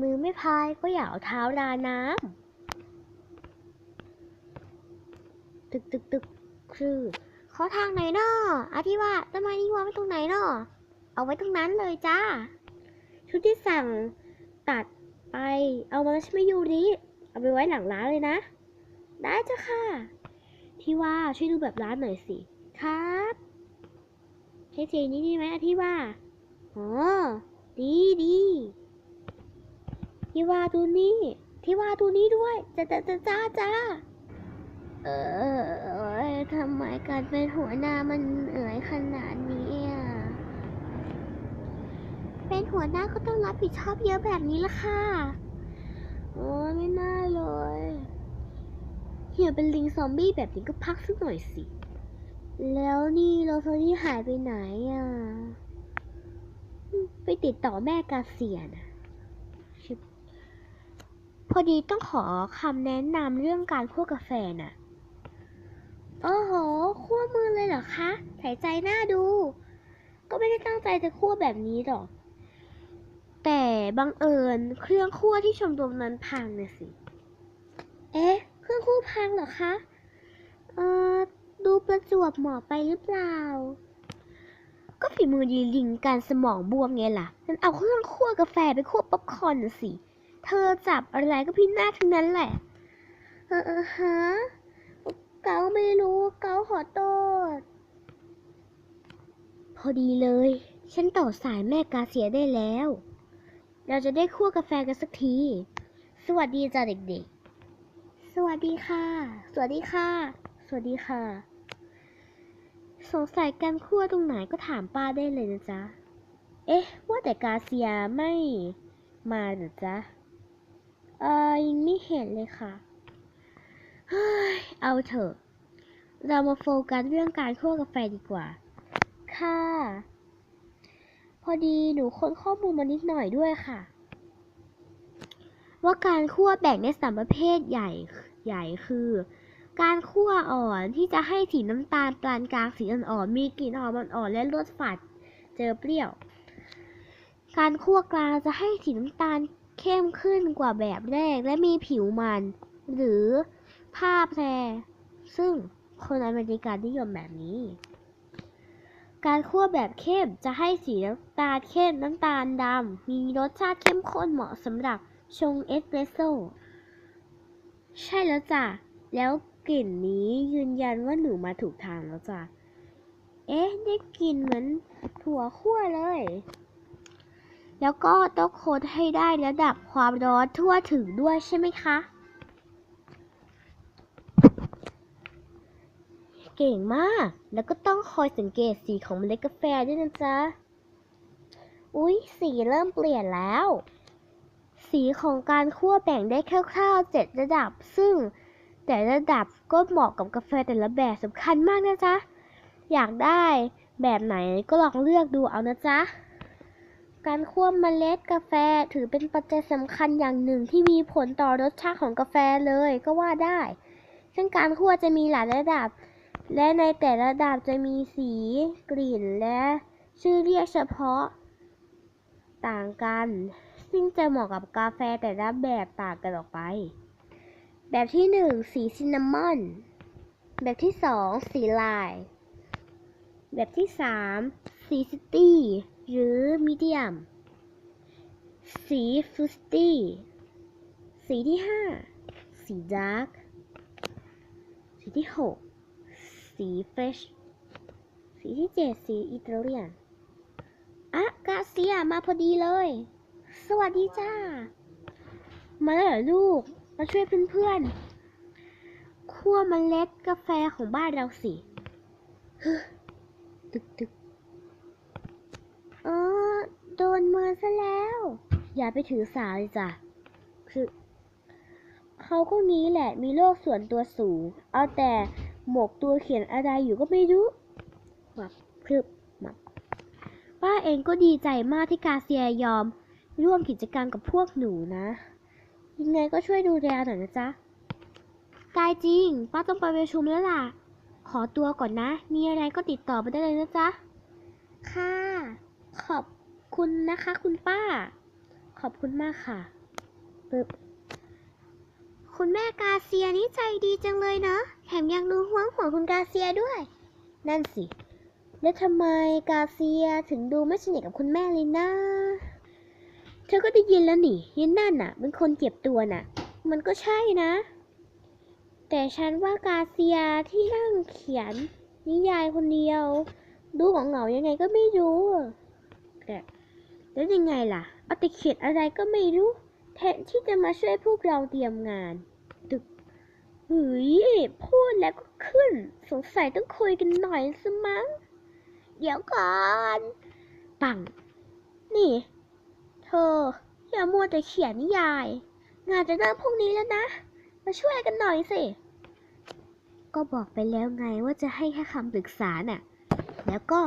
มือไม่พายก็อย่าเอาเท้าราน้ำตึกตึกตึกคือขอทางไหนนาะอาทิว่าต้นไม้นี้วางไว้ตรงไหนนาะเอาไว้ตรงนั้นเลยจ้า ชุดที่สั่งตัดไป เอามาแล้วใช่ไหมยูริเอาไปไว้หลังร้านเลยนะ ได้จ้ะค่ะ ที่ว่าช่วยดูแบบร้านหน่อยสิ ครับใช่เจนี่นี่ไหมที่ว่าอ๋อดีดี ที่ว่าดูนี่ ที่ว่าดูนี่ด้วยจ้าจ้าจ้าจ้าจ้าเออทำไมการเป็นหัวหน้ามันเหนื่อยขนาดนี้อะ เป็นหัวหน้าก็ต้องรับผิดชอบเยอะแบบนี้ละค่ะ โอ้ไม่น่าเลยเหี่ยเป็นลิงซอมบี้แบบนี้ก็พักสักหน่อยสิ แล้วนี่โรซารี่หายไปไหนอะ ไปติดต่อแม่กาเซียนะ พอดีต้องขอคำแนะนำเรื่องการคั่วกาแฟน่ะ โอ้โห คั่วมือเลยเหรอคะใส่ใจหน้าดู ก็ไม่ได้ตั้งใจจะคั่วแบบนี้หรอก แต่บังเอิญเครื่องคั่วที่ชมรมนั้นพังน่ะสิ เอ๊ะ เครื่องคั่วพังเหรอคะ เอ่อ ดูประจวบเหมาะไปหรือเปล่า ก็ฝีมือดีลิงการสมองบวมไงล่ะฉันเอาเครื่องคั่วกาแฟไปคั่วป๊อปคอร์นน่ะสิ เธอจับอะไรก็พินาศทั้งนั้นแหละ เออเอฮะ เกาไม่รู้ เกาขอโทษ พอดีเลย ฉันต่อสายแม่กาเสียได้แล้ว เราจะได้คั่วกาแฟกันสักที สวัสดีจ้าเด็กๆ สวัสดีค่ะ สวัสดีค่ะ สวัสดีค่ะ สงสัยการคั่วตรงไหนก็ถามป้าได้เลยนะจ๊ะ เอ๊ะ ว่าแต่กาเซียไม่มาเหรือจ๊ะ เออยังไม่เห็นเลยค่ะ เฮ้ย เอาเถอะ เรามาโฟกัสเรื่องการคั่วกาแฟดีกว่า ค่ะ พอดีหนูค้นข้อมูลมานิดหน่อยด้วยค่ะ ว่าการคั่วแบ่งในสามประเภทใหญ่ใหญ่คือ การคั่วอ่อนที่จะให้สีน้ำตาลปานกลางสีอ่อนๆมีกลิ่นหอมอ่อนๆและรสฝาดเจอเปรี้ยว การคั่วกลางจะให้สีน้ำตาล เข้มขึ้นกว่าแบบแรกและมีผิวมัน หรือผ้าแพร ซึ่งคนอเมริกันนิยมแบบนี้ การคั่วแบบเข้มจะให้สีน้ำตาลเข้มน้ำตาลดำ มีรสชาติเข้มข้นเหมาะสำหรับชงเอสเปรสโซ่ใช่แล้วจ้ะ แล้วกลิ่นนี้ยืนยันว่าหนูมาถูกทางแล้วจ้ะ เอ๊ะ ได้กลิ่นเหมือนถั่วคั่วเลย แล้วก็ต้องคนให้ได้ระดับความร้อนทั่วถึงด้วยใช่ไหมคะ เก่งมาก แล้วก็ต้องคอยสังเกตสีของเมล็ดกาแฟด้วยนะจ๊ะ อุ๊ย สีเริ่มเปลี่ยนแล้ว สีของการคั่วแบ่งได้คร่าวๆเจ็ดระดับ ซึ่งแต่ระดับก็เหมาะกับกาแฟแต่ละแบบสำคัญมากนะจ๊ะ อยากได้แบบไหนก็ลองเลือกดูเอานะจ๊ะ การคั่วเมล็ดกาแฟถือเป็นปัจจัยสำคัญอย่างหนึ่งที่มีผลต่อรสชาติของกาแฟเลยก็ว่าได้ ซึ่งการคั่วจะมีหลายระดับ และในแต่ละระดับจะมีสี กลิ่นและชื่อเรียกเฉพาะ ต่างกัน ซึ่งจะเหมาะกับกาแฟแต่ละแบบต่างกันออกไป แบบที่หนึ่งสีซินนามอน แบบที่สองสีลาย แบบที่สามสีซิตี้ หรือมีเดียม สีฟูสตี้สีที่ห้าสีดาร์กสีที่หกสีเฟรชสีที่เจสีอิตาเลียนอะกาเซียมาพอดีเลย สวัสดีจ้า มาแล้วเหรอลูก มาช่วยเพื่อนๆคั่วมเมล็ดกาแฟของบ้านเราสิฮึตึกตึกเออโดนมือซะแล้ว อย่าไปถือสาเลยจ้ะ คือเขาก็นี้แหละ มีโลกส่วนตัวสูง เอาแต่หมกตัวเขียนอะไรอยู่ก็ไม่รู้หมับพรึบหมับป้าเองก็ดีใจมากที่กาเซียยอม ร่วมกิจกรรมกับพวกหนูนะ ยังไงก็ช่วยดูแลหน่อยนะจ๊ะ ตายจริง ป้าต้องไปประชุมแล้วล่ะ ขอตัวก่อนนะ มีอะไรก็ติดต่อมาได้เลยนะจ๊ะ ค่ะ ขอบ คุณนะคะ คุณป้า ขอบคุณมากค่ะปึ๊บคุณแม่กาเซียนี่ใจดีจังเลยเนาะแถมยังรู้ห่วงห่วงคุณกาเซียด้วย นั่นสิ แล้วทำไมกาเซียถึงดูไม่สนิทกับคุณแม่เลยนะเธอก็ได้ยินแล้วนี่ยินนั่นน่ะ เป็นคนเจ็บตัวน่ะ มันก็ใช่นะ แต่ฉันว่ากาเซียที่นั่งเขียนนิยายคนเดียว ดูของเหงายังไงก็ไม่รู้แต่ แล้วยังไงล่ะ เอาแต่เขียนอะไรก็ไม่รู้ แทนที่จะมาช่วยพวกเราเตรียมงาน ตึกเฮ้ยพูดแล้วก็ขึ้น สงสัยต้องคุยกันหน่อยสมั้ง เดี๋ยวก่อน ปัง นี่ เธอ อย่ามัวแต่เขียนนิยาย งานจะเริ่มพรุ่งนี้แล้วนะ มาช่วยกันหน่อยสิ ก็บอกไปแล้วไงว่าจะให้แค่คำปรึกษาน่ะ แล้วก็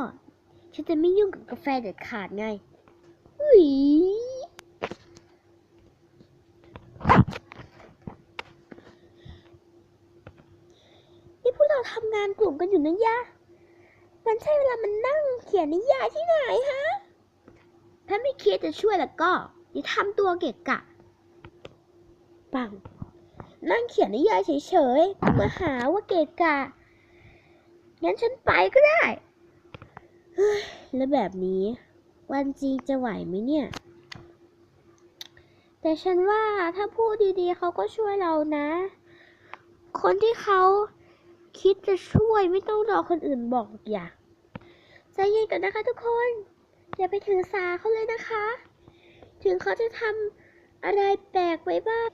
ฉันจะไม่ยุ่งกับกาแฟเด็ดขาดไง นี่พวกเราทำงานกลุ่มกันอยู่นะยะมันใช่เวลามันนั่งเขียนนิยายที่ไหนฮะ ถ้าไม่คิดจะช่วยแล้วก็อย่าทำตัวเกะกะ ปัง นั่งเขียนนิยายเฉยๆมาหาว่าเกะกะ งั้นฉันไปก็ได้ แล้วแบบนี้ วันจริงจะไหวไหมเนี่ย แต่ฉันว่าถ้าพูดดีๆเขาก็ช่วยเรานะ คนที่เขาคิดจะช่วยไม่ต้องรอคนอื่นบอกอย่าใจเย็นกันนะคะทุกคน อย่าไปถือสาเขาเลยนะคะ ถึงเขาจะทำอะไรแปลกไว้บ้าง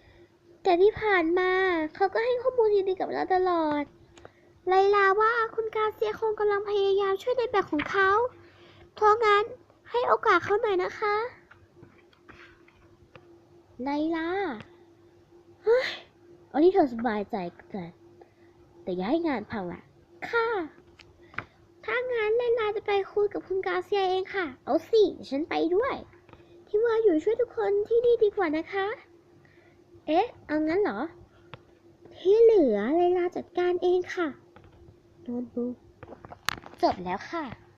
แต่ที่ผ่านมาเขาก็ให้ข้อมูลดีๆกับเราตลอดไลลาว่าคุณกาเซียคงกำลังพยายามช่วยในแบบของเขา เพราะงั้น ให้โอกาสเขาหน่อยนะคะไลลาเฮ้ยเอาที่เธอสบายใจกันแต่อย่าให้งานพังล่ะ ค่ะ ถ้างั้นไลลาจะไปคุยกับคุณกาเซียเองค่ะ เอาสิฉันไปด้วย ที่ว่าอยู่ช่วยทุกคนที่นี่ดีกว่านะคะ เอ๊ะ เอางั้นเหรอ ที่เหลือไลลาจัดการเองค่ะโน้ตบุ๊กจบแล้วค่ะ